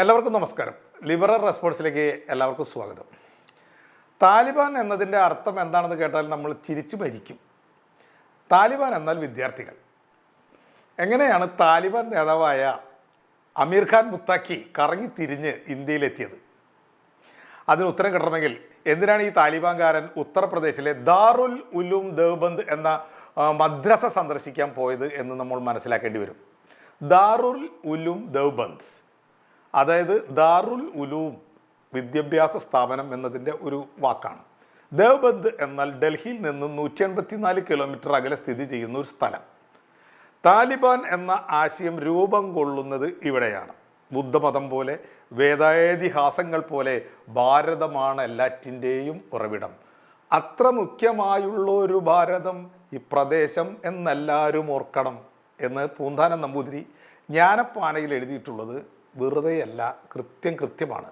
എല്ലാവർക്കും നമസ്കാരം. ലിബറൽ റെസ്പോൺസിലേക്ക് എല്ലാവർക്കും സ്വാഗതം. താലിബാൻ എന്നതിന്റെ അർത്ഥം എന്താണെന്ന് കേട്ടാൽ നമ്മൾ ചിരിച്ചു മരിക്കും. താലിബാൻ എന്നാൽ വിദ്യാർത്ഥികൾ. എങ്ങനെയാണ് താലിബാൻ നേതാവായ അമീർ ഖാൻ മുത്താക്കി കറങ്ങി തിരിഞ്ഞ് ഇന്ത്യയിലെത്തിയത്? അതിന് ഉത്തരം കിട്ടണമെങ്കിൽ എന്തിനാണ് ഈ താലിബാൻകാരൻ ഉത്തർപ്രദേശിലെ ദാറുൽ ഉലൂം ദേവ്ബന്ദ് എന്ന മദ്രസ സന്ദർശിക്കാൻ പോയത് എന്ന് നമ്മൾ മനസ്സിലാക്കേണ്ടി വരും. ദാറുൽ ഉലൂം ദേവബന്ദ്. അതായത് ദാറുൽ ഉലൂം വിദ്യാഭ്യാസ സ്ഥാപനം എന്നതിന്റെ ഒരു വാക്കാണ്. ദേവ്ബന്ദ് എന്നാൽ ഡൽഹിയിൽ നിന്നും നൂറ്റി എൺപത്തിനാല് കിലോമീറ്റർ അകലെ സ്ഥിതി ചെയ്യുന്ന ഒരു സ്ഥലം. താലിബാൻ എന്ന ആശയം രൂപം കൊള്ളുന്നത് ഇവിടെയാണ്. ബുദ്ധമതം പോലെ വേദാതിഹാസങ്ങൾ പോലെ ഭാരതമാണ് എല്ലാറ്റിന്റെയും ഉറവിടം. അത്ര മുഖ്യമായുള്ള ഒരു ഭാരതം ഈ പ്രദേശം എന്നെല്ലാവരും ഓർക്കണം എന്ന് പൂന്താനം നമ്പൂതിരി ജ്ഞാനപ്പാനയിൽ എഴുതിയിട്ടുള്ളത് വെറുതെയല്ല കൃത്യം കൃത്യമാണ്.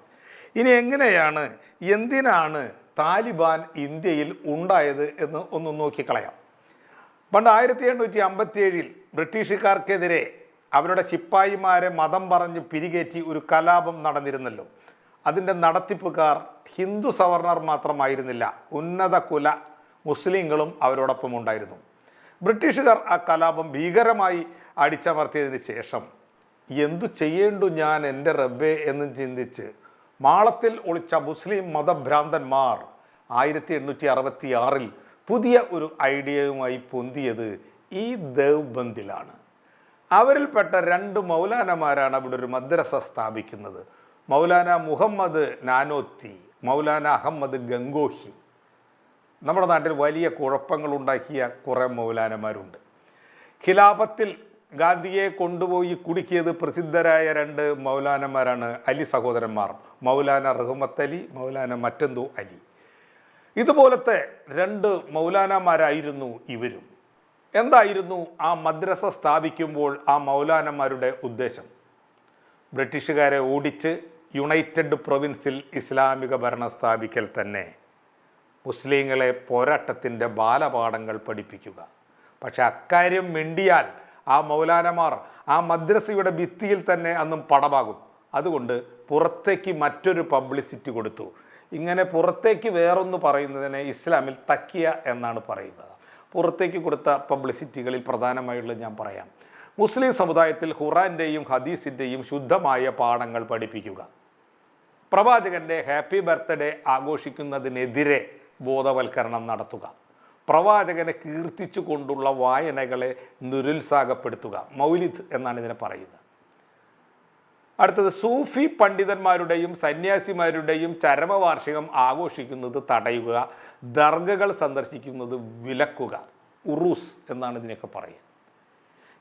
ഇനി എങ്ങനെയാണ് എന്തിനാണ് താലിബാൻ ഇന്ത്യയിൽ ഉണ്ടായത് എന്ന് ഒന്ന് നോക്കിക്കളയാം. പണ്ട് ആയിരത്തി എണ്ണൂറ്റി അമ്പത്തി ഏഴിൽ ബ്രിട്ടീഷുകാർക്കെതിരെ അവരുടെ ശിപ്പായിമാരെ മതം പറഞ്ഞ് പിരികേറ്റി ഒരു കലാപം നടന്നിരുന്നല്ലോ. അതിന്റെ നടത്തിപ്പുകാർ ഹിന്ദു സവർണർ മാത്രമായിരുന്നില്ല ഉന്നത കുല മുസ്ലിങ്ങളും അവരോടൊപ്പം ഉണ്ടായിരുന്നു ബ്രിട്ടീഷുകാർ ആ കലാപം ഭീകരമായി അടിച്ചമർത്തിയതിന് ശേഷം എന്തു ചെയ്യേണ്ടു ഞാൻ എന്റെ റബ്ബെ എന്ന് ചിന്തിച്ച് മാളത്തിൽ ഒളിച്ച മുസ്ലിം മതഭ്രാന്തന്മാർ ആയിരത്തി എണ്ണൂറ്റി അറുപത്തി ആറിൽ പുതിയ ഒരു ഐഡിയയുമായി പൊന്തിയത് ഈ ദേവ്ബന്ദിലാണ് അവരിൽപ്പെട്ട രണ്ട് മൗലാനമാരാണ് അവിടെ ഒരു മദ്രസ സ്ഥാപിക്കുന്നത്. മൗലാന മുഹമ്മദ് നാനോത്തി മൗലാന അഹമ്മദ് ഗംഗോഹി. നമ്മുടെ നാട്ടിൽ വലിയ കുഴപ്പങ്ങളുണ്ടാക്കിയ കുറേ മൗലാനമാരുണ്ട്. ഖിലാഫത്തിൽ ഗാന്ധിയെ കൊണ്ടുപോയി കുടുക്കിയത് പ്രസിദ്ധരായ രണ്ട് മൗലാനന്മാരാണ് അലി സഹോദരന്മാർ. മൗലാന റഹ്മത്ത് അലി മൗലാന മറ്റെന്തോ അലി. ഇതുപോലത്തെ രണ്ട് മൗലാനമാരായിരുന്നു ഇവരും. എന്തായിരുന്നു ആ മദ്രസ സ്ഥാപിക്കുമ്പോൾ ആ മൗലാനന്മാരുടെ ഉദ്ദേശം? ബ്രിട്ടീഷുകാരെ ഓടിച്ച് യുണൈറ്റഡ് പ്രൊവിൻസിൽ ഇസ്ലാമിക ഭരണം സ്ഥാപിക്കൽ തന്നെ. മുസ്ലിങ്ങളെ പോരാട്ടത്തിന്റെ ബാലപാഠങ്ങൾ പഠിപ്പിക്കുക. പക്ഷെ അക്കാര്യം മിണ്ടിയാൽ ആ മൗലാനമാർ ആ മദ്രസയുടെ ഭിത്തിയിൽ തന്നെ അന്നും പടമാകും അതുകൊണ്ട് പുറത്തേക്ക് മറ്റൊരു പബ്ലിസിറ്റി കൊടുത്തു. ഇങ്ങനെ പുറത്തേക്ക് വേറൊന്ന് പറയുന്നതിനെ ഇസ്ലാമിൽ തക്കിയ എന്നാണ് പറയുന്നത്. പുറത്തേക്ക് കൊടുത്ത പബ്ലിസിറ്റികളിൽ പ്രധാനമായുള്ളത് ഞാൻ പറയാം. മുസ്ലിം സമുദായത്തിൽ ഖുറാന്റെയും ഹദീസിന്റെയും ശുദ്ധമായ പാഠങ്ങൾ പഠിപ്പിക്കുക. പ്രവാചകന്റെ ഹാപ്പി ബർത്ത്ഡേ ആഘോഷിക്കുന്നതിനെതിരെ ബോധവൽക്കരണം നടത്തുക. പ്രവാചകനെ കീർത്തിച്ചു കൊണ്ടുള്ള വായനകളെ നിരുത്സാഹപ്പെടുത്തുക. മൗലിദ് എന്നാണ് ഇതിനെ പറയുന്നത്. അടുത്തത് സൂഫി പണ്ഡിതന്മാരുടെയും സന്യാസിമാരുടെയും ചരമവാർഷികം ആഘോഷിക്കുന്നത് തടയുക ദർഗകൾ സന്ദർശിക്കുന്നത് വിലക്കുക ഉറൂസ് എന്നാണ് ഇതിനൊക്കെ പറയുക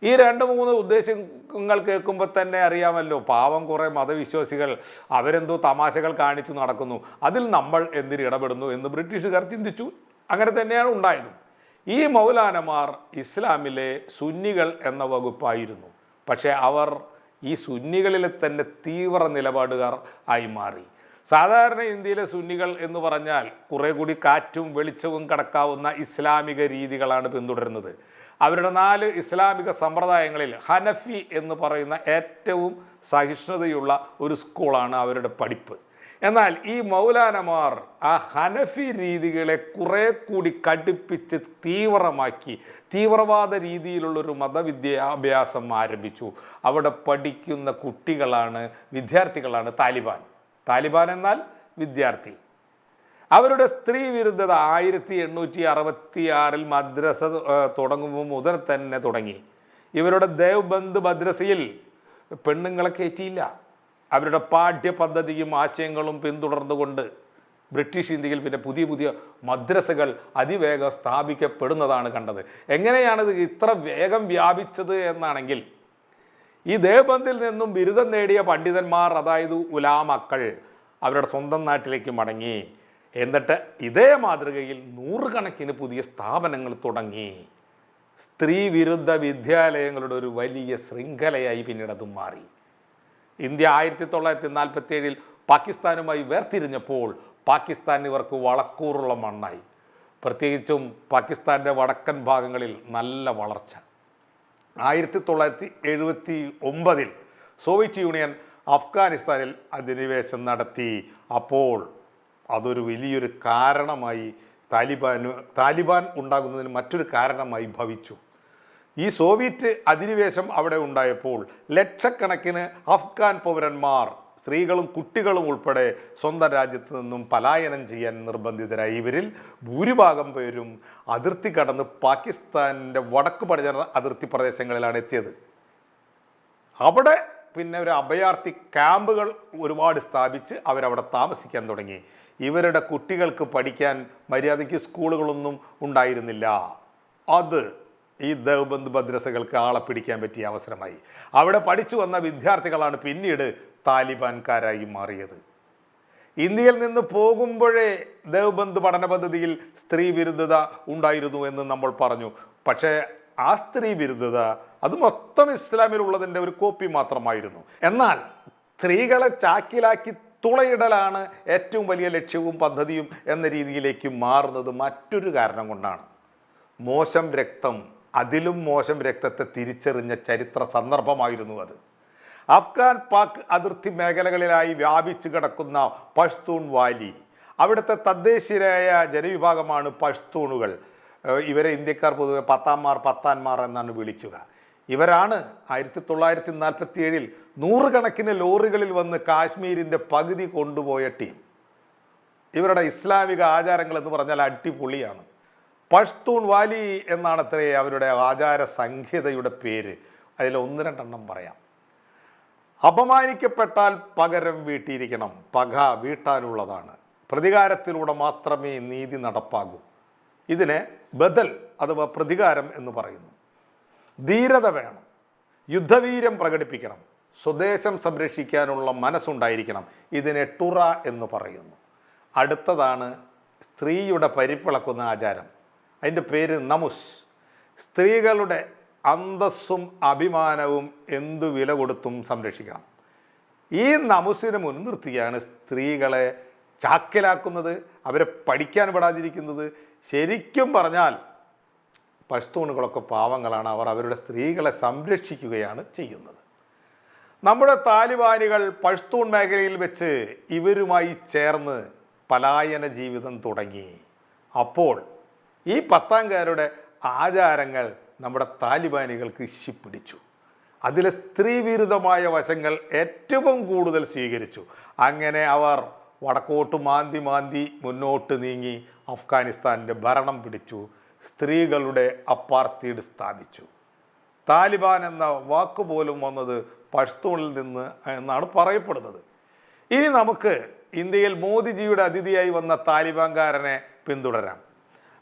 ഈ രണ്ട് മൂന്ന് ഉദ്ദേശങ്ങൾ കേൾക്കുമ്പോൾ തന്നെ അറിയാമല്ലോ പാവം കുറേ മതവിശ്വാസികൾ അവരെന്തോ തമാശകൾ കാണിച്ചു നടക്കുന്നു. അതിൽ നമ്മൾ എന്തിന് ഇടപെടുന്നു എന്ന് ബ്രിട്ടീഷുകാർ ചിന്തിച്ചു. അങ്ങനെ തന്നെയാണ് ഉണ്ടായത്. ഈ മൗലാനമാർ ഇസ്ലാമിലെ സുന്നികൾ എന്ന വകുപ്പായിരുന്നു. പക്ഷേ അവർ ഈ സുന്നികളിലെ തന്നെ തീവ്ര നിലപാടുകാർ ആയി മാറി. സാധാരണ ഇന്ത്യയിലെ സുന്നികൾ എന്ന് പറഞ്ഞാൽ കുറേ കൂടി കാറ്റും വെളിച്ചവും കടക്കാവുന്ന ഇസ്ലാമിക രീതികളാണ് പിന്തുടരുന്നത്. അവരുടെ നാല് ഇസ്ലാമിക സമ്പ്രദായങ്ങളിൽ ഹനഫി എന്ന് പറയുന്ന ഏറ്റവും സഹിഷ്ണുതയുള്ള ഒരു സ്കൂളാണ് അവരുടെ പഠിപ്പ്. എന്നാൽ ഈ മൗലാനമാർ ആ ഹനഫി രീതികളെ കുറേ കൂടി കടുപ്പിച്ച് തീവ്രമാക്കി തീവ്രവാദ രീതിയിലുള്ളൊരു മതവിദ്യാഭ്യാസം ആരംഭിച്ചു. അവിടെ പഠിക്കുന്ന കുട്ടികളാണ് വിദ്യാർത്ഥികളാണ് താലിബാൻ. താലിബാൻ എന്നാൽ വിദ്യാർത്ഥി. അവരുടെ സ്ത്രീ വിരുദ്ധത ആയിരത്തി എണ്ണൂറ്റി അറുപത്തി ആറിൽ മദ്രസ തുടങ്ങുമ്പോൾ മുതൽ തന്നെ തുടങ്ങി. ഇവരുടെ ദേവ്ബന്ദ് മദ്രസയിൽ പെണ്ണുങ്ങളെ കയറ്റിയില്ല. അവരുടെ പാഠ്യപദ്ധതിയും ആശയങ്ങളും പിന്തുടർന്നുകൊണ്ട് ബ്രിട്ടീഷ് ഇന്ത്യയിൽ പിന്നെ പുതിയ പുതിയ മദ്രസകൾ അതിവേഗം സ്ഥാപിക്കപ്പെടുന്നതാണ് കണ്ടത്. എങ്ങനെയാണിത് ഇത്ര വേഗം വ്യാപിച്ചത് എന്നാണെങ്കിൽ ഈ ദേവബന്ധിൽ നിന്നും ബിരുദം നേടിയ പണ്ഡിതന്മാർ അതായത് ഉലാമക്കൾ അവരുടെ സ്വന്തം നാട്ടിലേക്ക് മടങ്ങി. എന്നിട്ട് ഇതേ മാതൃകയിൽ നൂറുകണക്കിന് പുതിയ സ്ഥാപനങ്ങൾ തുടങ്ങി. സ്ത്രീ വിരുദ്ധ വിദ്യാലയങ്ങളുടെ ഒരു വലിയ ശൃംഖലയായി പിന്നീട് അതും മാറി. ഇന്ത്യ ആയിരത്തി തൊള്ളായിരത്തി നാൽപ്പത്തി ഏഴിൽ പാകിസ്ഥാനുമായി വേർതിരിഞ്ഞപ്പോൾ പാകിസ്ഥാൻ ഇവർക്ക് വളക്കൂറുള്ള മണ്ണായി. പ്രത്യേകിച്ചും പാകിസ്ഥാന്റെ വടക്കൻ ഭാഗങ്ങളിൽ നല്ല വളർച്ച. ആയിരത്തി തൊള്ളായിരത്തി എഴുപത്തി ഒമ്പതിൽ സോവിയറ്റ് യൂണിയൻ അഫ്ഗാനിസ്ഥാനിൽ അധിനിവേശം നടത്തി. അപ്പോൾ അതൊരു വലിയൊരു കാരണമായി താലിബാന് താലിബാൻ ഉണ്ടാകുന്നതിന് മറ്റൊരു കാരണമായി ഭവിച്ചു. ഈ സോവിയറ്റ് അധിനിവേശം അവിടെ ഉണ്ടായപ്പോൾ ലക്ഷക്കണക്കിന് അഫ്ഗാൻ പൗരന്മാർ സ്ത്രീകളും കുട്ടികളും ഉൾപ്പെടെ സ്വന്തം രാജ്യത്ത് നിന്നും പലായനം ചെയ്യാൻ നിർബന്ധിതരായി. ഇവരിൽ ഭൂരിഭാഗം പേരും അതിർത്തി കടന്ന് പാകിസ്ഥാനിന്റെ വടക്ക് പടിഞ്ഞാറ് അതിർത്തി പ്രദേശങ്ങളിലാണ് എത്തിയത്. അവിടെ പിന്നെ ഒരു അഭയാർത്ഥി ക്യാമ്പുകൾ ഒരുപാട് സ്ഥാപിച്ച് അവരവിടെ താമസിക്കാൻ തുടങ്ങി. ഇവരുടെ കുട്ടികൾക്ക് പഠിക്കാൻ മര്യാദയ്ക്ക് സ്കൂളുകളൊന്നും ഉണ്ടായിരുന്നില്ല. അത് ഈ ദേവബന്ദ് മദ്രസകൾക്ക് ആളെ പിടിക്കാൻ പറ്റിയ അവസരമായി. അവിടെ പഠിച്ചു വന്ന വിദ്യാർത്ഥികളാണ് പിന്നീട് താലിബാൻകാരായി മാറിയത്. ഇന്ത്യയിൽ നിന്ന് പോകുമ്പോഴേ ദേവബന്ദ് പഠന പദ്ധതിയിൽ സ്ത്രീ വിരുദ്ധത ഉണ്ടായിരുന്നു എന്ന് നമ്മൾ പറഞ്ഞു. പക്ഷേ ആ സ്ത്രീ വിരുദ്ധത അത് മൊത്തം ഇസ്ലാമിലുള്ളതിന്റെ ഒരു കോപ്പി മാത്രമായിരുന്നു. എന്നാൽ സ്ത്രീകളെ ചാക്കിലാക്കി തുളയിടലാണ് ഏറ്റവും വലിയ ലക്ഷ്യവും പദ്ധതിയും എന്ന രീതിയിലേക്ക് മാറുന്നത് മറ്റൊരു കാരണം കൊണ്ടാണ്. മോശം രക്തം അതിലും മോശം രക്തത്തെ തിരിച്ചറിഞ്ഞ ചരിത്ര സന്ദർഭമായിരുന്നു അത്. അഫ്ഗാൻ പാക് അതിർത്തി മേഖലകളിലായി വ്യാപിച്ചു കിടക്കുന്ന പഷ്തൂൺ വാലി. അവിടുത്തെ തദ്ദേശീയരായ ജനവിഭാഗമാണ് പഷ്തൂണുകൾ. ഇവരെ ഇന്ത്യക്കാർ പൊതുവെ പത്താന്മാർ പത്താന്മാർ എന്നാണ് വിളിക്കുക. ഇവരാണ് ആയിരത്തി തൊള്ളായിരത്തി നാൽപ്പത്തി ഏഴിൽ നൂറുകണക്കിന് ലോറികളിൽ വന്ന് കാശ്മീരിന്റെ പകുതി കൊണ്ടുപോയ ടീം. ഇവരുടെ ഇസ്ലാമിക ആചാരങ്ങൾ എന്ന് പറഞ്ഞാൽ അടിപൊളിയാണ്. പഷ്തൂൺ വാലി എന്നാണ് അത്രേ അവരുടെ ആചാര സംഹിതയുടെ പേര്. അതിൽ ഒന്ന് രണ്ടെണ്ണം പറയാം. അപമാനിക്കപ്പെട്ടാൽ പകരം വീട്ടിയിരിക്കണം. പക വീട്ടാനുള്ളതാണ്. പ്രതികാരത്തിലൂടെ മാത്രമേ നീതി നടപ്പാകൂ. ഇതിനെ ബദൽ അഥവാ പ്രതികാരം എന്ന് പറയുന്നു. ധീരത വേണം. യുദ്ധവീര്യം പ്രകടിപ്പിക്കണം. സ്വദേശം സംരക്ഷിക്കാനുള്ള മനസ്സുണ്ടായിരിക്കണം. ഇതിനെ ടുറ എന്ന് പറയുന്നു. അടുത്തതാണ് സ്ത്രീയുടെ പരിപ്പിളക്കുന്ന ആചാരം. അതിന്റെ പേര് നമുസ്. സ്ത്രീകളുടെ അന്തസ്സും അഭിമാനവും എന്തു വില കൊടുത്തും സംരക്ഷിക്കണം. ഈ നമുസിനെ മുൻനിർത്തിയാണ് സ്ത്രീകളെ ചാക്കലാക്കുന്നത് അവരെ പഠിക്കാൻ പെടാതിരിക്കുന്നത് ശരിക്കും പറഞ്ഞാൽ പഷ്തൂണുകളൊക്കെ പാവങ്ങളാണ് അവർ അവരുടെ സ്ത്രീകളെ സംരക്ഷിക്കുകയാണ് ചെയ്യുന്നത്. നമ്മുടെ താലിബാനികൾ പഷ്തൂൺ മേഖലയിൽ വെച്ച് ഇവരുമായി ചേർന്ന് പലായന ജീവിതം തുടങ്ങി. അപ്പോൾ ഈ പത്താംകാരുടെ ആചാരങ്ങൾ നമ്മുടെ താലിബാനികൾക്ക് ഇശിപ്പിടിച്ചു. അതിലെ സ്ത്രീവിരുദ്ധമായ വശങ്ങൾ ഏറ്റവും കൂടുതൽ സ്വീകരിച്ചു. അങ്ങനെ അവർ വടക്കോട്ട് മാന്തി മാന്തി മുന്നോട്ട് നീങ്ങി അഫ്ഗാനിസ്ഥാന്റെ ഭരണം പിടിച്ചു സ്ത്രീകളുടെ അപ്പാർത്തീഡ് സ്ഥാപിച്ചു. താലിബാൻ എന്ന വാക്ക് പോലും വന്നത് പഷ്തൂണിൽ നിന്ന് എന്നാണ് പറയപ്പെടുന്നത്. ഇനി നമുക്ക് ഇന്ത്യയിൽ മോദിജിയുടെ അതിഥിയായി വന്ന താലിബാൻകാരനെ പിന്തുടരാം.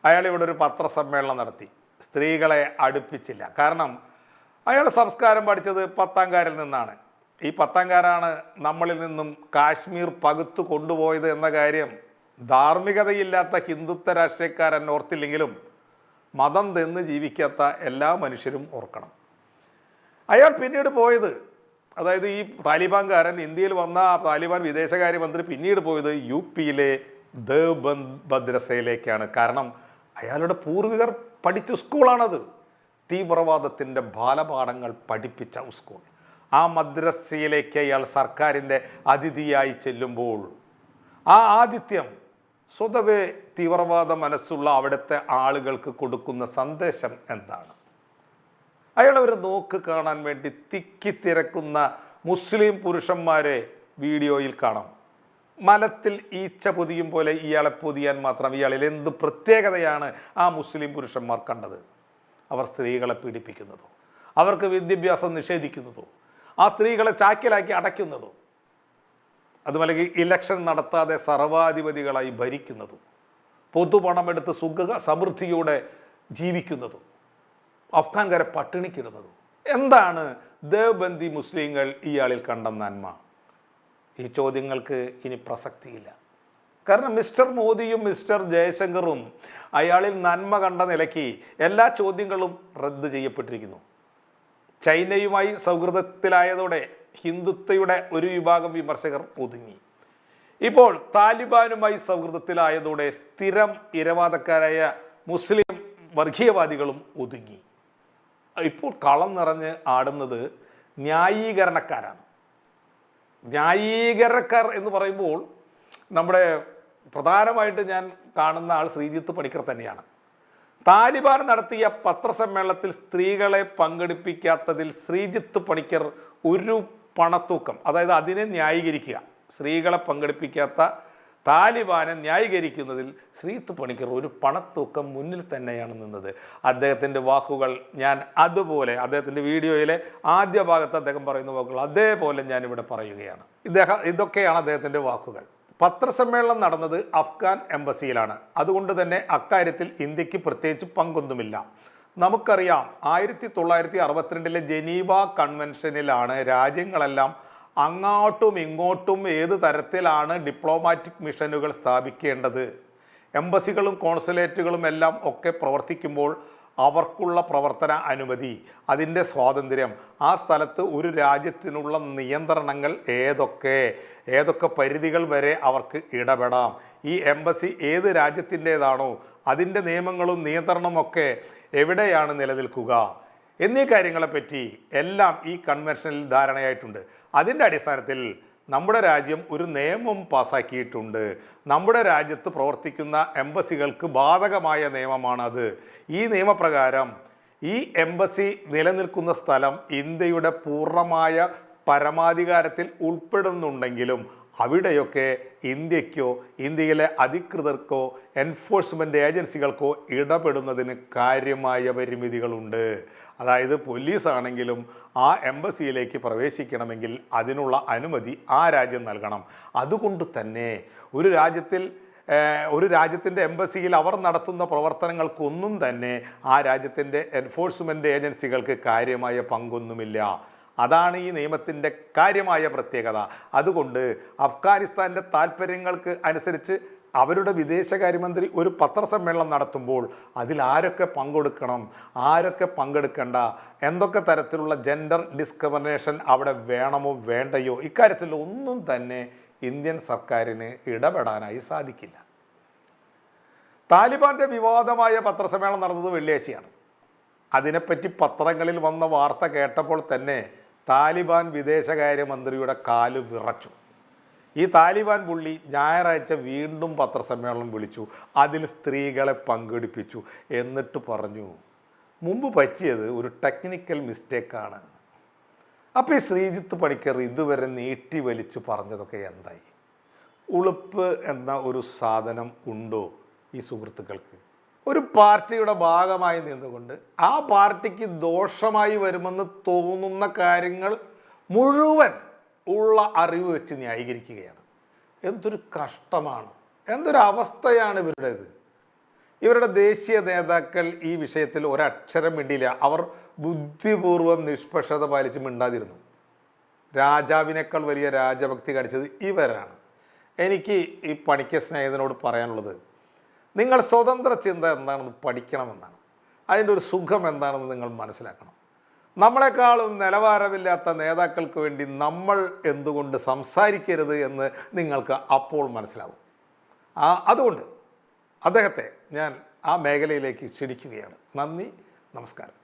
അയാൾ ഇവിടെ ഒരു പത്രസമ്മേളനം നടത്തി. സ്ത്രീകളെ അടുപ്പിച്ചില്ല. കാരണം അയാൾ സംസ്കാരം പഠിച്ചത് പത്താംകാരിൽ നിന്നാണ്. ഈ പത്താംകാരാണ് നമ്മളിൽ നിന്നും കാശ്മീർ പകുത്തു കൊണ്ടുപോയത് എന്ന കാര്യം ധാർമ്മികതയില്ലാത്ത ഹിന്ദുത്വ രാഷ്ട്രീയക്കാരൻ ഓർത്തില്ലെങ്കിലും മതം തെന്ന് ജീവിക്കാത്ത എല്ലാ മനുഷ്യരും ഓർക്കണം. അയാൾ പിന്നീട് പോയത് അതായത് ഈ താലിബാൻകാരൻ ഇന്ത്യയിൽ വന്ന ആ താലിബാൻ വിദേശകാര്യമന്ത്രി പിന്നീട് പോയത് യു പിയിലെ ദേവബന്ദ് ഭദ്രസയിലേക്കാണ്. കാരണം അയാളുടെ പൂർവികർ പഠിച്ച സ്കൂളാണത് തീവ്രവാദത്തിന്റെ ബാലപാഠങ്ങൾ പഠിപ്പിച്ച സ്കൂൾ ആ മദ്രസയിലേക്ക് അയാൾ സർക്കാരിന്റെ അതിഥിയായി ചെല്ലുമ്പോൾ ആ ആദിത്യം സ്വതവേ തീവ്രവാദ മനസ്സുള്ള അവിടുത്തെ ആളുകൾക്ക് കൊടുക്കുന്ന സന്ദേശം എന്താണ്? അയാൾ ഒരു നോക്ക് കാണാൻ വേണ്ടി തിക്കി തിരക്കുന്ന മുസ്ലിം പുരുഷന്മാരെ വീഡിയോയിൽ കാണാം. മലത്തിൽ ഈച്ച പൊതിയും പോലെ ഇയാളെ പൊതിയാൻ മാത്രം ഇയാളിൽ എന്ത് പ്രത്യേകതയാണ് ആ മുസ്ലിം പുരുഷന്മാർ കണ്ടത്? അവർ സ്ത്രീകളെ പീഡിപ്പിക്കുന്നതോ? അവർക്ക് വിദ്യാഭ്യാസം നിഷേധിക്കുന്നതോ? ആ സ്ത്രീകളെ ചാക്കിലാക്കി അടയ്ക്കുന്നതോ? അതുമല്ലെങ്കിൽ ഇലക്ഷൻ നടത്താതെ സർവാധിപതികളായി ഭരിക്കുന്നതും? പൊതുപണമെടുത്ത് സുഖ സമൃദ്ധിയോടെ ജീവിക്കുന്നതും? അഫ്ഗാൻകാരെ പട്ടിണിക്കിടുന്നതും? എന്താണ് ദേവബന്ദി മുസ്ലിങ്ങൾ ഇയാളിൽ കണ്ട നന്മ? ഈ ചോദ്യങ്ങൾക്ക് ഇനി പ്രസക്തിയില്ല. കാരണം മിസ്റ്റർ മോദിയും മിസ്റ്റർ ജയശങ്കറും അയാളിൽ നന്മ കണ്ട നിലയ്ക്ക് എല്ലാ ചോദ്യങ്ങളും റദ്ദ് ചെയ്യപ്പെട്ടിരിക്കുന്നു. ചൈനയുമായി സൗഹൃദത്തിലായതോടെ ഹിന്ദുത്വയുടെ ഒരു വിഭാഗം വിമർശകർ ഒതുങ്ങി. ഇപ്പോൾ താലിബാനുമായി സൗഹൃദത്തിലായതോടെ സ്ഥിരം ഇരവാദക്കാരായ മുസ്ലിം വർഗീയവാദികളും ഒതുങ്ങി. ഇപ്പോൾ കളം നിറഞ്ഞ് ആടുന്നത് ന്യായീകരണക്കാരാണ്. ന്യായീകരക്കാർ എന്ന് പറയുമ്പോൾ നമ്മുടെ പ്രധാനമായിട്ട് ഞാൻ കാണുന്ന ആൾ ശ്രീജിത്ത് പണിക്കർ തന്നെയാണ്. താലിബാൻ നടത്തിയ പത്രസമ്മേളനത്തിൽ സ്ത്രീകളെ പങ്കെടുപ്പിക്കാത്തതിൽ ശ്രീജിത്ത് പണിക്കർ ഒരു പണത്തൂക്കം അതായത് അതിനെ ന്യായീകരിക്കുക. സ്ത്രീകളെ പങ്കെടുപ്പിക്കാത്ത താലിബാനെ ന്യായീകരിക്കുന്നതിൽ ശ്രീത്ത് പണിക്കർ ഒരു പണത്തൂക്കം മുന്നിൽ തന്നെയാണ് നിന്നത്. അദ്ദേഹത്തിന്റെ വാക്കുകൾ ഞാൻ അതുപോലെ അദ്ദേഹത്തിന്റെ വീഡിയോയിലെ ആദ്യ ഭാഗത്ത് അദ്ദേഹം പറയുന്ന വാക്കുകൾ അതേപോലെ ഞാനിവിടെ പറയുകയാണ്. ഇദ്ദേഹം ഇതൊക്കെയാണ് അദ്ദേഹത്തിന്റെ വാക്കുകൾ. പത്രസമ്മേളനം നടന്നത് അഫ്ഗാൻ എംബസിയിലാണ്. അതുകൊണ്ട് തന്നെ അക്കാര്യത്തിൽ ഇന്ത്യയ്ക്ക് പ്രത്യേകിച്ച് പങ്കൊന്നുമില്ല. നമുക്കറിയാം ആയിരത്തി തൊള്ളായിരത്തി അറുപത്തിരണ്ടിലെ ജനീവ കൺവെൻഷനിലാണ് രാജ്യങ്ങളെല്ലാം അങ്ങോട്ടും ഇങ്ങോട്ടും ഏത് തരത്തിലാണ് ഡിപ്ലോമാറ്റിക് മിഷനുകൾ സ്ഥാപിക്കേണ്ടത്? എംബസികളും കോൺസുലേറ്റുകളും എല്ലാം ഒക്കെ പ്രവർത്തിക്കുമ്പോൾ അവർക്കുള്ള പ്രവർത്തന അനുമതി അതിന്റെ സ്വാതന്ത്ര്യം ആ സ്ഥലത്ത് ഒരു രാജ്യത്തിനുള്ള നിയന്ത്രണങ്ങൾ ഏതൊക്കെ? ഏതൊക്കെ പരിധികൾ വരെ അവർക്ക് ഇടപെടാം? ഈ എംബസി ഏത് രാജ്യത്തിന്റേതാണോ അതിന്റെ നിയമങ്ങളും നിയന്ത്രണമൊക്കെ എവിടെയാണ് നിലനിൽക്കുക? എന്നീ കാര്യങ്ങളെപ്പറ്റി എല്ലാം ഈ കൺവെൻഷനിൽ ധാരണയായിട്ടുണ്ട്. അതിന്റെ അടിസ്ഥാനത്തിൽ നമ്മുടെ രാജ്യം ഒരു നിയമം പാസാക്കിയിട്ടുണ്ട്. നമ്മുടെ രാജ്യത്ത് പ്രവർത്തിക്കുന്ന എംബസികൾക്ക് ബാധകമായ നിയമമാണത്. ഈ നിയമപ്രകാരം ഈ എംബസി നിലനിൽക്കുന്ന സ്ഥലം ഇന്ത്യയുടെ പൂർണമായ പരമാധികാരത്തിൽ ഉൾപ്പെടുന്നുണ്ടെങ്കിലും അവിടെയൊക്കെ ഇന്ത്യക്കോ ഇന്ത്യയിലെ അധികൃതർക്കോ എൻഫോഴ്സ്മെന്റ് ഏജൻസികൾക്കോ ഇടപെടുന്നതിന് കാര്യമായ പരിമിതികളുണ്ട്. അതായത് പോലീസ് ആണെങ്കിലും ആ എംബസിയിലേക്ക് പ്രവേശിക്കണമെങ്കിൽ അതിനുള്ള അനുമതി ആ രാജ്യം നൽകണം. അതുകൊണ്ട് തന്നെ ഒരു രാജ്യത്തിൽ ഒരു രാജ്യത്തിന്റെ എംബസിയിൽ അവർ നടത്തുന്ന പ്രവർത്തനങ്ങൾക്കൊന്നും തന്നെ ആ രാജ്യത്തിന്റെ എൻഫോഴ്സ്മെന്റ് ഏജൻസികൾക്ക് കാര്യമായ പങ്കൊന്നുമില്ല. അതാണ് ഈ നിയമത്തിന്റെ കാര്യമായ പ്രത്യേകത. അതുകൊണ്ട് അഫ്ഗാനിസ്ഥാന്റെ താല്പര്യങ്ങൾക്ക് അനുസരിച്ച് അവരുടെ വിദേശകാര്യമന്ത്രി ഒരു പത്രസമ്മേളനം നടത്തുമ്പോൾ അതിൽ ആരൊക്കെ പങ്കെടുക്കണം ആരൊക്കെ പങ്കെടുക്കണ്ട എന്തൊക്കെ തരത്തിലുള്ള ജെൻഡർ ഡിസ്ക്രിമിനേഷൻ അവിടെ വേണമോ വേണ്ടയോ ഇക്കാര്യത്തിൽ ഒന്നും തന്നെ ഇന്ത്യൻ സർക്കാരിന് ഇടപെടാനായി സാധിക്കില്ല. താലിബാന്റെ വിവാദമായ പത്രസമ്മേളനം നടന്നത് വെള്ളിയാഴ്ചയാണ്. അതിനെപ്പറ്റി പത്രങ്ങളിൽ വന്ന വാർത്ത കേട്ടപ്പോൾ തന്നെ താലിബാൻ വിദേശകാര്യമന്ത്രിയുടെ കാൽ വിറച്ചു. ഈ താലിബാൻ പുള്ളി ഞായറാഴ്ച വീണ്ടും പത്രസമ്മേളനം വിളിച്ചു. അതിൽ സ്ത്രീകളെ പങ്കെടുപ്പിച്ചു എന്നിട്ട് പറഞ്ഞു മുമ്പ് പറ്റിയത് ഒരു ടെക്നിക്കൽ മിസ്റ്റേക്കാണ്. അപ്പോൾ ഈ ശ്രീജിത്ത് പണിക്കർ ഇതുവരെ നീട്ടി വലിച്ചു പറഞ്ഞതൊക്കെ എന്തായി? ഉളുപ്പ് എന്ന ഒരു സാധനം ഉണ്ടോ ഈ സുഹൃത്തുക്കൾക്ക്? ഒരു പാർട്ടിയുടെ ഭാഗമായി നിന്നുകൊണ്ട് ആ പാർട്ടിക്ക് ദോഷമായി വരുമെന്ന് തോന്നുന്ന കാര്യങ്ങൾ മുഴുവൻ ഉള്ള അറിവ് വെച്ച് ന്യായീകരിക്കുകയാണ്. എന്തൊരു കഷ്ടമാണ്. എന്തൊരു അവസ്ഥയാണ് ഇവരുടേത്. ഇവരുടെ ദേശീയ നേതാക്കൾ ഈ വിഷയത്തിൽ ഒരക്ഷരം മിണ്ടിയില്ല. അവർ ബുദ്ധിപൂർവം നിഷ്പക്ഷത പാലിച്ച് മിണ്ടാതിരുന്നു. രാജാവിനേക്കാൾ വലിയ രാജഭക്തി കാണിച്ചത് ഇവരാണ്. എനിക്ക് ഈ പണിക്ക സ്നേഹിതനോട് പറയാനുള്ളത് നിങ്ങൾ സ്വതന്ത്ര ചിന്ത എന്താണെന്ന് പഠിക്കണമെന്നാണ്. അതിന്റെ ഒരു സുഖം എന്താണെന്ന് നിങ്ങൾ മനസ്സിലാക്കണം. നമ്മളെക്കാളും നിലവാരമില്ലാത്ത നേതാക്കൾക്ക് വേണ്ടി നമ്മൾ എന്തുകൊണ്ട് സംസാരിക്കരുത് എന്ന് നിങ്ങൾക്ക് അപ്പോൾ മനസ്സിലാവും. ആ അതുകൊണ്ട് അദ്ദേഹത്തെ ഞാൻ ആ മേഖലയിലേക്ക് ക്ഷണിക്കുകയാണ്. നന്ദി നമസ്കാരം.